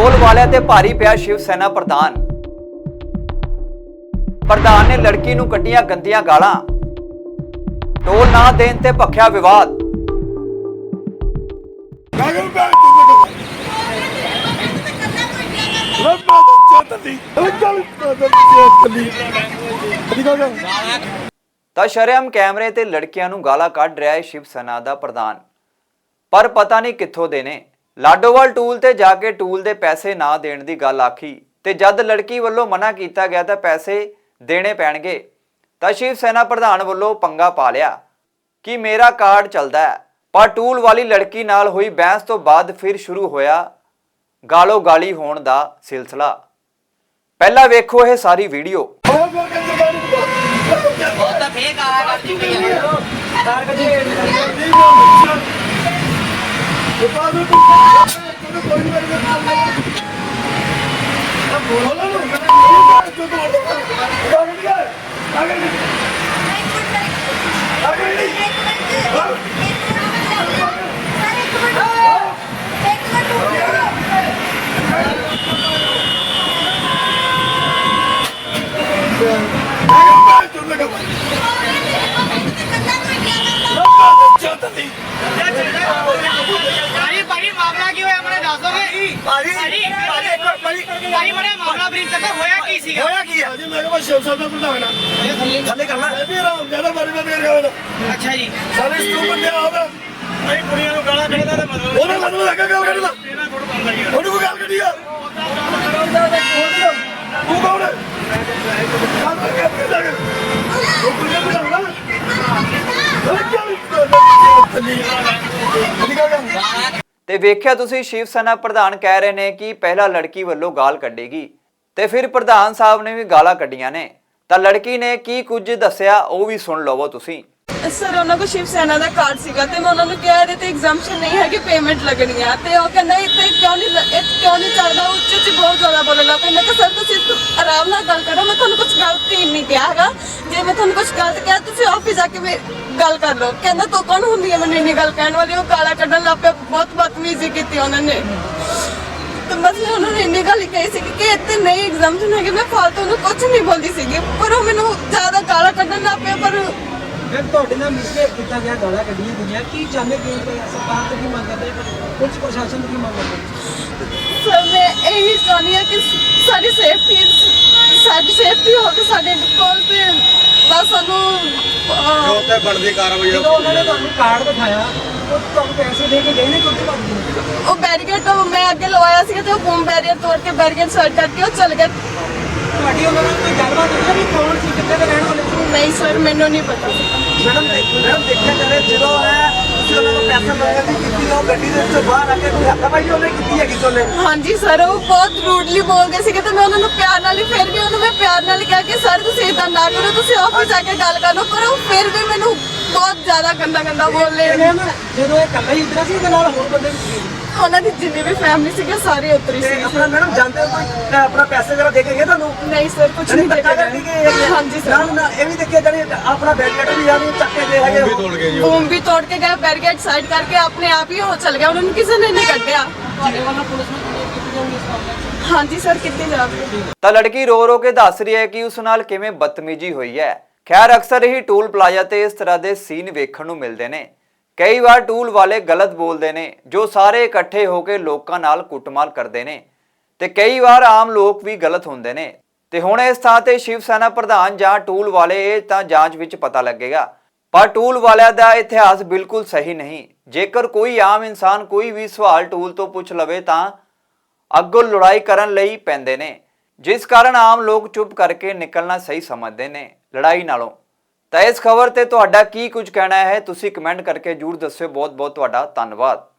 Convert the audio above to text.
Toll ਵਾਲਿਆਂ ਤੇ ਭਾਰੀ ਪਿਆ ਸ਼ਿਵ ਸੈਨਾ ਪ੍ਰਧਾਨ। ਪ੍ਰਧਾਨ ਨੇ ਲੜਕੀ ਨੂੰ ਕੱਢੀਆਂ ਗੰਦੀਆਂ ਗਾਲਾਂ। ਟੋਲ ਨਾ ਦੇਣ ਤੇ ਭਖਿਆ ਵਿਵਾਦ। ਤੂੰ ਸ਼ਰਮ ਕੈਮਰੇ ਤੇ ਲੜਕੀਆਂ ਨੂੰ ਗਾਲਾਂ ਕੱਢ ਰਿਹਾ ਹੈ ਸ਼ਿਵ ਸੈਨਾ ਦਾ ਪ੍ਰਧਾਨ। ਪਰ ਪਤਾ ਨਹੀਂ ਕਿੱਥੋਂ ਦੇ ਨੇ। ਲਾਡੋਵਾਲ ਟੂਲ ਤੇ ਜਾ ਕੇ ਟੂਲ ਦੇ ਪੈਸੇ ਨਾ ਦੇਣ ਦੀ ਗੱਲ ਆਖੀ ਤੇ ਜਦ ਲੜਕੀ ਵੱਲੋਂ ਮਨਾ ਕੀਤਾ ਗਿਆ ਤਾਂ ਪੈਸੇ ਦੇਣੇ ਪੈਣਗੇ ਤਾਂ ਸ਼ਿਵ ਸੈਨਾ ਪ੍ਰਧਾਨ ਵੱਲੋਂ ਪੰਗਾ ਪਾ ਲਿਆ ਕਿ ਮੇਰਾ ਕਾਰਡ ਚੱਲਦਾ ਹੈ। ਪਰ ਟੂਲ ਵਾਲੀ ਲੜਕੀ ਨਾਲ ਹੋਈ ਬਹਿਸ ਤੋਂ ਬਾਅਦ ਫਿਰ ਸ਼ੁਰੂ ਹੋਇਆ ਗਾਲੋ ਗਾਲੀ ਹੋਣ ਦਾ ਸਿਲਸਿਲਾ। ਪਹਿਲਾਂ ਵੇਖੋ ਇਹ ਸਾਰੀ ਵੀਡੀਓ। ਬਹੁਤ ਤਾਂ ਫੇਕ ਆ ਕਰਦੀ ਪਈ ਹੈ Thank you. ਭਾਜੀ ਭਾਜੀ ਮਾਮਲਾ ਕੀ ਹੋਇਆ? ਮੈਨੂੰ ਦੱਸ ਦੋਗੇ? ਭਾਜੀ ਭਾਜੀ ਭਾਜੀ ਭਾਜੀ ਬੜਾ ਮਾਮਲਾ ਬਰੀਕ ਤੱਕ ਹੋਇਆ ਕੀ ਸੀਗਾ? ਹੋਇਆ ਕੀ ਹੈ ਜੀ ਮੈਂ ਕਿਹਾ ਸ਼ਿਵ ਸਾਹਿਬ ਦਾ ਪ੍ਰਧਾਨ ਆ। ਥੱਲੇ ਕਰਨਾ ਇਹ ਵੀ ਆਰਾਮ ਜ਼ਿਆਦਾ ਬਾਰੇ ਮੈਂ ਦੇਰ ਗਿਆ ਅੱਛਾ ਜੀ। ਸਾਰੇ ਸਟੂ ਬੰਦੇ ਆਵੇ ਭਾਈ ਕੁੜੀਆਂ ਨੂੰ ਗਾਲਾਂ ਕੱਢਦਾ ਤਾਂ ਮਤਲਬ ਉਹਨੇ ਮੈਨੂੰ ਲੱਗਾ ਗੱਲ ਕਰਦਾ ਉਹਨੂੰ ਕੋਈ ਗੱਲ ਕੱਢੀ ਆ? ਤੂੰ ਕੌਣ ਹੈ ਗੱਲ ਕਰ ਕੇ ਅੱਗੇ ਜਾ ਕੇ ਉਹ ਕੁੜੀਆਂ ਨੂੰ ਲਾਉਣਾ ਅਧਿ ਗਾਗਾ ਤੇ ਵੇਖਿਆ ਤੁਸੀਂ ਸ਼ਿਵ ਸੈਨਾ ਪ੍ਰਧਾਨ ਕਹਿ ਰਹੇ ਨੇ ਕਿ ਪਹਿਲਾਂ ਲੜਕੀ ਵੱਲੋਂ ਗਾਲ ਕੱਢੇਗੀ। ਤੇ ਫਿਰ ਪ੍ਰਧਾਨ ਸਾਹਿਬ ਨੇ ਵੀ ਗਾਲਾਂ ਕੱਢੀਆਂ ਨੇ। ਤਾਂ ਲੜਕੀ ਨੇ ਕੀ ਕੁਝ ਦੱਸਿਆ ਉਹ ਵੀ ਸੁਣ ਲਵੋ ਤੁਸੀਂ। ਸਰ, ਉਹਨਾਂ ਕੋ ਸ਼ਿਵ ਸੈਨਾ ਦਾ ਕਾਰਡ ਸੀਗਾ ਤੇ ਮੈਂ ਉਹਨਾਂ ਨੂੰ ਕਿਹਾ ਇਹਦੇ ਤੇ ਐਗਜ਼ਾਮਸ਼ਨ ਨਹੀਂ ਹੈ ਕਿ ਪੇਮੈਂਟ ਲੱਗਣੀ ਆ। ਤੇ ਉਹ ਕਹਿੰਦਾ, ਇੱਥੇ ਕਿਉਂ ਨਹੀਂ ਲ- ਇਹ ਕਿਉਂ ਨਹੀਂ ਚੱਲਦਾ? ਉੱਚ ਉੱਚ ਬਹੁਤ ਜ਼ਿਆਦਾ ਬੋਲਣ ਲੱਗ ਪਈ ਮੈਂ ਕਿਹਾ ਸਰ ਤੁਸੀਂ ਤ- ਆਰਾਮ ਨਾਲ ਗੱਲ ਕਰੋ। ਮੈਂ ਤੁਹਾਨੂੰ ਕੁਝ ਗਲਤ ਹੀ ਨਹੀਂ ਕਿਹਾ ਹੈਗਾ। ਜੇ ਮੈਂ ਤੁਹਾਨੂੰ ਕੁਝ ਗਲਤ ਕਿਹਾ, ਤੁਸੀਂ ਆਫਿਸ ਜਾ ਕੇ ਮੇ- ਗੱਲ ਕਰ ਲਓ। ਕਹਿੰਦਾ ਤੂੰ ਕੌਣ ਹੁੰਦੀ ਹੈ ਮੈਨੂੰ ਇੰਨੀ ਗੱਲ ਕਹਿਣ ਵਾਲੀ? ਉਹ ਗਾਲਾਂ ਕੱਢਣ ਲੱਗ ਪਿਆ। ਬਹੁਤ ਬਦਤਮੀਜ਼ੀ ਕੀਤੀ ਉਹਨਾਂ ਨੇ। ਤੇ ਬਸ ਉਹਨਾਂ ਨੂੰ ਇੰਨੀ ਗੱਲ ਕਹੀ ਸੀ ਕਿ ਇੱਥੇ ਨਹੀਂ ਐਗਜ਼ਾਮਸ਼ਨ ਹੈਗੇ। ਮੈਂ ਫਾਲਤੂ ਨੂੰ ਕੁਝ ਨਹੀਂ ਬੋਲਦੀ ਸੀਗੀ। ਪਰ ਉਹ ਮੈਨੂੰ ਜ਼ਿਆਦਾ ਗਾਲਾਂ ਕੱਢਣ ਲੱਗ ਪਿਆ ਪਰ ਫਿਰ ਤੁਹਾਡੇ ਨਾਲ ਮਿਸਬਿਹੇਵ ਕੀਤਾ ਗਿਆ ਗਾਲਾਂ ਕੱਢੀਆਂ ਗਈਆਂ। ਕੀ ਚਾਹੁੰਦੇ ਕਿ ਸਰਕਾਰ ਤੋਂ ਕੀ ਮੰਗ ਕਰਦੇ ਪੁਲਿਸ ਪ੍ਰਸ਼ਾਸਨ ਤੋਂ ਕੀ ਮੰਗ ਕਰਦੇ? ਸਰ ਮੈਂ ਇਹੀ ਚਾਹੁੰਦੀ ਹਾਂ ਕਿ ਸਾਡੀ ਸੇਫਟੀ ਸਾਡੀ ਸੇਫਟੀ ਹੋਵੇ ਸਾਡੇ ਕੋਲ ਤੇ ਅਹ, ਜਦੋਂ ਉਹਨਾਂ ਨੇ ਤੁਹਾਨੂੰ ਕਾਰਡ ਦਿਖਾਇਆ ਉਹ ਤੁਹਾਨੂੰ ਪੈਸੇ ਦੇ ਕੇ ਗਏ ਨੇ ਕਿਉਂਕਿ ਭੱਜ ਗਏ? ਉਹ ਬੈਰੀਕੇਡ ਤੋਂ ਮੈਂ ਅੱਗੇ ਲਵਾਇਆ ਸੀਗਾ ਤੇ ਉਹ ਬੂਮ ਬੈਰੀਅਰ ਤੋੜ ਕੇ ਬੈਰੀਕੇਡ ਸਾਈਡ ਕਰਕੇ ਉਹ ਚਲ ਗਏ। ਤੁਹਾਡੀ ਉਹਨਾਂ ਨਾਲ ਕੋਈ ਗੱਲਬਾਤ ਹੋਈ ਹੈ ਵੀ ਕੌਣ ਸੀ ਕਿੱਥੇ ਦੇ ਰਹਿਣ ਵਾਲੇ ਸੀ? ਨਹੀਂ ਸਰ ਮੈਨੂੰ ਨਹੀਂ ਪਤਾ। ਮੈਡਮ ਮੈਡਮ ਦੇਖਿਆ ਜਾਵੇ ਜਦੋਂ ਹੈ ਤੁਸੀਂ ਉਹਨਾਂ ਨੂੰ ਪੈਸੇ ਮੰਗਣ ਦੀ ਕੀਤੀ ਉਹ ਗੱਡੀ ਦੇ ਵਿੱਚੋਂ ਬਾਹਰ ਆ ਕੇ ਕੋਈ ਹੱਥਾਪਾਈ ਉਹਨੇ ਕੀਤੀ ਹੈਗੀ ਤੁਹਾਨੇ ਹਾਂਜੀ ਸਰ ਉਹ ਬਹੁਤ ਰੂਡਲੀ ਬੋਲਦੇ ਸੀਗੇ ਤੇ ਮੈਂ ਉਹਨਾਂ ਨੂੰ ਪਿਆਰ ਨਾਲ ਹੀ ਫਿਰ ਵੀ ਉਹਨੂੰ ਮੈਂ ਪਿਆਰ ਨਾਲ ਹੀ ਕਿਹਾ ਕਿ ਸਰ ਤੁਸੀਂ ਇਦਾਂ ਨਾ ਕਰੋ ਤੁਸੀਂ ਆਫਿਸ ਜਾ ਕੇ ਗੱਲ ਕਰ ਲਓ ਪਰ ਉਹ ਫਿਰ ਵੀ ਮੈਨੂੰ ਬਹੁਤ ਜ਼ਿਆਦਾ ਗੰਦਾ ਗੰਦਾ ਬੋਲੇ ਮੈਮ ਜਦੋਂ ਇਹ ਇਕੱਲਾ ਹੀ ਉਤਰਿਆ ਸੀ ਇਹਦੇ ਨਾਲ ਹੋਰ ਬੰਦੇ ਵੀ ਸੀ। ਉਹਨਾਂ ਦੀ ਜਿੰਨੀ ਵੀ ਫੈਮਿਲੀ ਸੀਗੇ ਸਾਰੇ ਉਤਰੀ ਤੇ ਸੀ। ਆਪਣਾ ਮੈਡਮ ਜਾਂਦੇ ਹੋ ਕੋਈ ਅਹ ਆਪਣਾ ਪੈਸੇ ਵਗੈਰਾ ਦੇ ਕੇ ਗਏ ਤੁਹਾਨੂੰ? ਨਹੀਂ ਸਰ ਕੁਝ ਨਹੀਂ ਧੱਕਾ ਦੇਖਿਆ ਕਰਦੀ ਗਏ? ਹਾਂਜੀ ਨਾ ਸਰ। ਨਾ ਇਹ ਵੀ ਦੇਖਿਆ ਜਾਣੀ ਆਪਣਾ ਬੈਰੀਕੇਡ ਵੀ ਯਾਨੀ ਚੱਕ ਕੇ ਗਏ ਹੈਗੇ ਬੂਮ ਵੀ ਤੋੜ ਕੇ ਗਏ ਬੈਰੀਕੇਡ ਸਾਈਡ ਕਰਕੇ ਆਪਣੇ ਆਪ ਹੀ ਉਹ ਚਲ ਗਿਆ ਉਹਨਾਂ ਨੂੰ ਕਿਸੇ ਨੇ ਨਹੀਂ ਕੱਢਿਆ। ਤੁਹਾਡੇ ਵੱਲੋਂ ਪੁਲਿਸ ਨੂੰ ਕੰਪਲੇਂਟ ਕੀਤੀ ਜਾਊਗੀ ਇਸ ਮਾਮਲੇ 'ਚ? ਹਾਂਜੀ ਸਰ ਕਿੱਥੇ ਜਾਵੇ ਤਾਂ ਲੜਕੀ ਰੋ ਰੋ ਕੇ ਦੱਸ ਰਹੀ ਹੈ ਕਿ ਉਸ ਨਾਲ ਕਿਵੇਂ ਬਦਤਮੀਜੀ ਹੋਈ ਹੈ। ਖੈਰ ਅਕਸਰ ਹੀ ਟੂਲ ਪਲਾਜ਼ਾ ਤੇ ਇਸ ਤਰ੍ਹਾਂ ਦੇ ਸੀਨ ਵੇਖਣ ਨੂੰ ਮਿਲਦੇ ਨੇ। ਕਈ ਵਾਰ ਟੂਲ ਵਾਲੇ ਗਲਤ ਬੋਲਦੇ ਨੇ, ਜੋ ਸਾਰੇ ਇਕੱਠੇ ਹੋ ਕੇ ਲੋਕਾਂ ਨਾਲ ਕੁੱਟਮਾਰ ਕਰਦੇ ਨੇ। ਤੇ ਕਈ ਵਾਰ ਆਮ ਲੋਕ ਵੀ ਗਲਤ ਹੁੰਦੇ ਨੇ। ਤੇ ਹੁਣ ਇਸ ਥਾਂ ਤੇ ਸ਼ਿਵ ਸੈਨਾ ਪ੍ਰਧਾਨ ਜਾਂ ਟੂਲ ਵਾਲੇ, ਇਹ ਤਾਂ ਜਾਂਚ ਵਿੱਚ ਪਤਾ ਲੱਗੇਗਾ। ਪਰ ਟੂਲ ਵਾਲਿਆਂ ਦਾ ਇਤਿਹਾਸ ਬਿਲਕੁਲ ਸਹੀ ਨਹੀਂ। ਜੇਕਰ ਕੋਈ ਆਮ ਇਨਸਾਨ ਕੋਈ ਵੀ ਸਵਾਲ ਟੂਲ ਤੋਂ ਪੁੱਛ ਲਵੇ ਤਾਂ ਅੱਗੋਂ ਲੜਾਈ ਕਰਨ ਲਈ ਪੈਂਦੇ ਨੇ। ਜਿਸ ਕਾਰਨ ਆਮ ਲੋਕ ਚੁੱਪ ਕਰਕੇ ਨਿਕਲਣਾ ਸਹੀ ਸਮਝਦੇ ਨੇ, ਲੜਾਈ ਨਾਲੋਂ। ਤਾਂ ਇਸ ਖਬਰ ਤੇ ਤੁਹਾਡਾ ਕੀ ਕੁਝ ਕਹਿਣਾ ਹੈ? ਤੁਸੀਂ ਕਮੈਂਟ ਕਰਕੇ ਜਰੂਰ ਦੱਸਿਓ। ਬਹੁਤ ਬਹੁਤ ਤੁਹਾਡਾ ਧੰਨਵਾਦ।